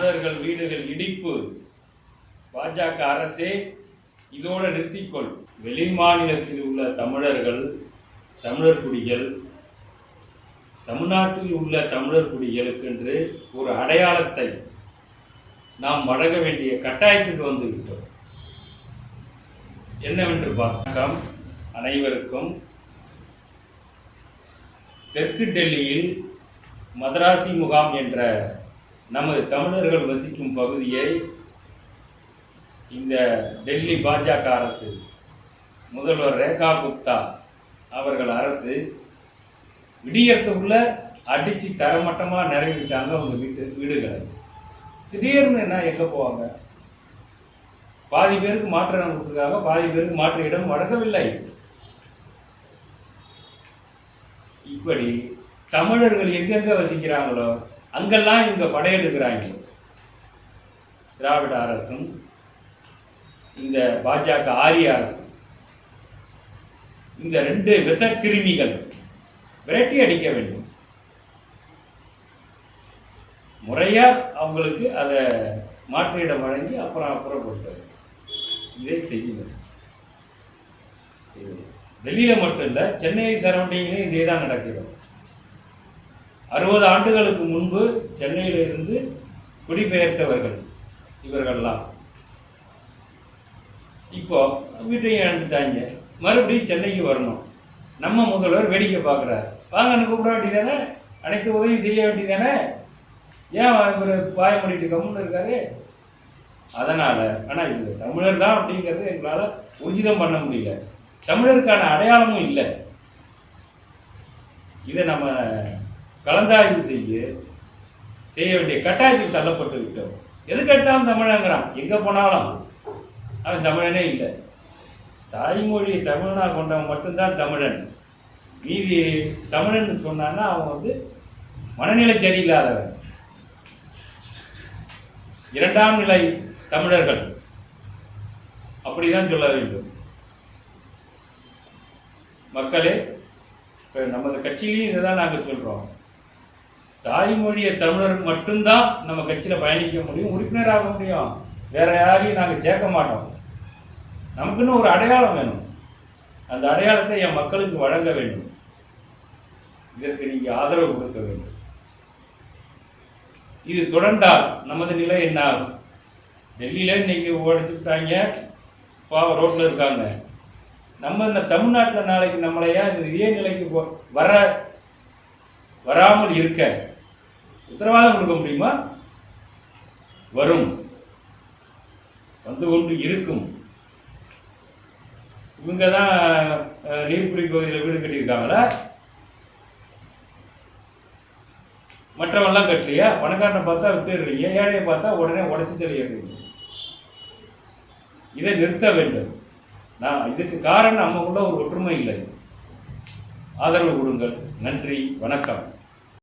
தமிழர்கள் வீடுகள் இடிப்பு. பாஜக அரசே இதோடு நிறுத்திக்கொள். வெளி மாநிலத்தில் உள்ள தமிழர்கள் தமிழர் குடிகள் தமிழ்நாட்டில் உள்ள தமிழர் குடிகளுக்கென்று ஒரு அடையாளத்தை நாம் வழங்க வேண்டிய கட்டாயத்துக்கு வந்துவிட்டோம். என்னவென்று பார்க்கம் அனைவருக்கும் தெற்கு டெல்லியில் மதராசி முகாம் என்ற நமது தமிழர்கள் வசிக்கும் பகுதியை இந்த டெல்லி பாஜக அரசு முதல்வர் ரேகா குப்தா அவர்கள் அரசு விடியறதுக்குள்ள அடித்து தரமட்டமாக நிறைவிட்டாங்க அவங்க வீட்டு வீடுகளை. திடீர்னு என்ன எங்கே போவாங்க? பாதி பேருக்கு மாற்று இடம் கொடுத்துருக்காங்க பாதி பேருக்கு மாற்று இடம் வழங்கவில்லை. இப்படி தமிழர்கள் எங்கெங்கே வசிக்கிறாங்களோ அங்கெல்லாம் இவங்க படையெடுக்கிறாங்க. திராவிட அரசும் இந்த பாஜக ஆரிய அரசும். இந்த ரெண்டு விஷக்கிருமிகள் விரட்டி அடிக்க வேண்டும். முறையாக அவங்களுக்கு அதை மாற்றிடம் வழங்கி அப்புறம் அப்புறப்படுத்தது இதை செய்யுங்கள். இது டெல்லியில் மட்டும் இல்லை சென்னை சரௌண்டிங்லேயும் இதே தான் நடக்கிறது. அறுபது ஆண்டுகளுக்கு முன்பு சென்னையில் இருந்து குடிபெயர்த்தவர்கள் இவர்கள்லாம். இப்போ வீட்டையும் இழந்துட்டாங்க. மறுபடியும் சென்னைக்கு வரணும். நம்ம முதல்வர் வேடிக்கை பார்க்குறாரு. வாங்கன்னு கூப்பிட வேண்டியதானே அனைத்து உதவியும் செய்ய வேண்டியதானே ஏன் இவர் பாய மூடிட்டு கம்முன்னு இருக்காரு? அதனால் ஆனால் இது தமிழர் தான் அப்படிங்கிறது எங்களால் ஊர்ஜிதம் பண்ண முடியல. தமிழருக்கான அடையாளமும் இல்லை. இதை நம்ம கலந்தாய்வு செய்ய செய்ய வேண்டிய கட்டாயத்தில் தள்ளப்பட்டு விட்டோம். எதுக்கு எடுத்தாலும் தமிழங்கிறான். எங்கே போனாலும் அவன் தமிழனே இல்லை. தாய்மொழி தமிழனாக கொண்டவன் மட்டும்தான் தமிழன். மீதி தமிழன் சொன்னான்னா அவன் வந்து மனநிலை சரியில்லாதவன். இரண்டாம் நிலை தமிழர்கள். அப்படிதான் சொல்ல வேண்டும். மக்களே இப்போ நமது கட்சியிலையும் இதை தான் நாங்கள் சொல்கிறோம் தாய்மொழியை தமிழர் மட்டும்தான் நம்ம கட்சியில் பயணிக்க முடியும் உறுப்பினராக முடியும். வேற யாரையும் நாங்கள் சேர்க்க மாட்டோம். நமக்குன்னு ஒரு அடையாளம் வேணும். அந்த அடையாளத்தை என் மக்களுக்கு வழங்க வேண்டும். இதற்கு நீங்கள் ஆதரவு கொடுக்க வேண்டும். இது தொடர்ந்தால் நமது நிலை என்ன ஆகும்? டெல்லியில் இன்னைக்கு உடைச்சுட்டாங்க பாவம் ரோட்டில் இருக்காங்க. நம்ம இந்த தமிழ்நாட்டில் நாளைக்கு நம்மளையா இந்த இதே நிலைக்கு போ- வர வராமல் இருக்க? உத்தரவாதம் கொடுக்க முடியுமா? வரும். வந்து கொண்டு இருக்கும். இவங்க தான் அஹ், நீர்பிடி பகுதியில் வீடு கட்டியிருக்காங்களா? மற்றவெல்லாம் கட்டலையா? பணக்காரனை பார்த்தா விட்டுடுறீங்க. ஏழையை பார்த்தா உடனே உடச்சி தெளியிடுறீங்க இதை நிறுத்த வேண்டும். நான் இதுக்கு காரணம் நமக்குள்ள ஒரு ஒற்றுமை இல்லை. ஆதரவு கொடுங்கள். நன்றி. வணக்கம்.